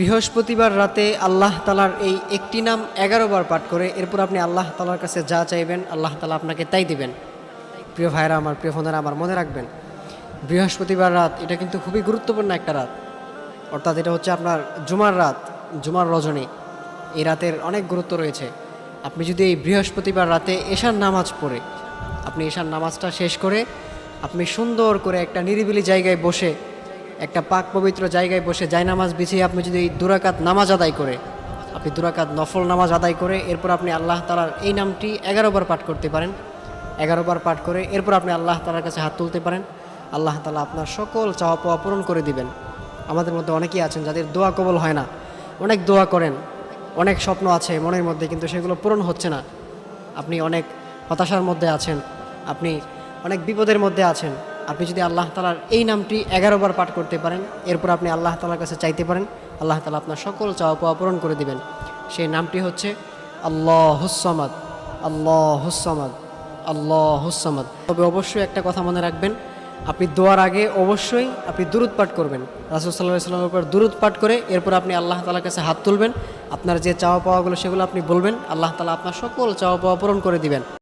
বৃহস্পতিবার রাতে আল্লাহ তালার এই একটি নাম এগারো বার পাঠ করে, এরপর আপনি আল্লাহ তালার কাছে যা চাইবেন, আল্লাহ তালা আপনাকে তাই দিবেন। প্রিয় ভাইরা আমার, প্রিয় ফোনেরা আমার, মনে রাখবেন, বৃহস্পতিবার রাত, এটা কিন্তু খুবই গুরুত্বপূর্ণ একটা রাত। অর্থাৎ এটা হচ্ছে আপনার জুমার রাত, জুমার রজনী। এই রাতের অনেক গুরুত্ব রয়েছে। আপনি যদি এই বৃহস্পতিবার রাতে এশার নামাজ পড়ে, আপনি এশার নামাজটা শেষ করে, আপনি সুন্দর করে একটা নিরিবিলি জায়গায় বসে একটা পাক পবিত্র জায়গায় বসে জায় নামাজ বিছিয়ে আপনি যদি দুরাকাত নামাজ আদায় করে, আপনি দুরাকাত নফল নামাজ আদায় করে, এরপর আপনি আল্লাহ তালার এই নামটি এগারো বার পাঠ করতে পারেন। এগারো বার পাঠ করে, এরপর আপনি আল্লাহ তালার কাছে হাত তুলতে পারেন। আল্লাহ তালা আপনার সকল চাওয়া পাওয়া পূরণ করে দিবেন। আমাদের মধ্যে অনেকেই আছেন যাদের দোয়া কবল হয় না। অনেক দোয়া করেন, অনেক স্বপ্ন আছে মনের মধ্যে, কিন্তু সেগুলো পূরণ হচ্ছে না। আপনি অনেক হতাশার মধ্যে আছেন, আপনি অনেক বিপদের মধ্যে আছেন। আপনি যদি আল্লাহ তালার এই নামটি এগারো বার পাঠ করতে পারেন, এরপর আপনি আল্লাহ তালার কাছে চাইতে পারেন, আল্লাহ তালা আপনার সকল চাওয়া পাওয়া পূরণ করে দিবেন। সেই নামটি হচ্ছে আল্লাহ হুসামাদ আল্লাহ হুসামাদ আল্লাহ হুসামাদ তবে অবশ্যই একটা কথা মনে রাখবেন, আপনি দোয়ার আগে অবশ্যই আপনি দুরুদ পাঠ করবেন। রাসুল সাল্লাহ উপর দুরুদ পাঠ করে এরপর আপনি আল্লাহ তালার কাছে হাত তুলবেন, আপনার যে চাওয়া পাওয়াগুলো সেগুলো আপনি বলবেন, আল্লাহ তালা আপনার সকল চাওয়া পাওয়া পূরণ করে দিবেন।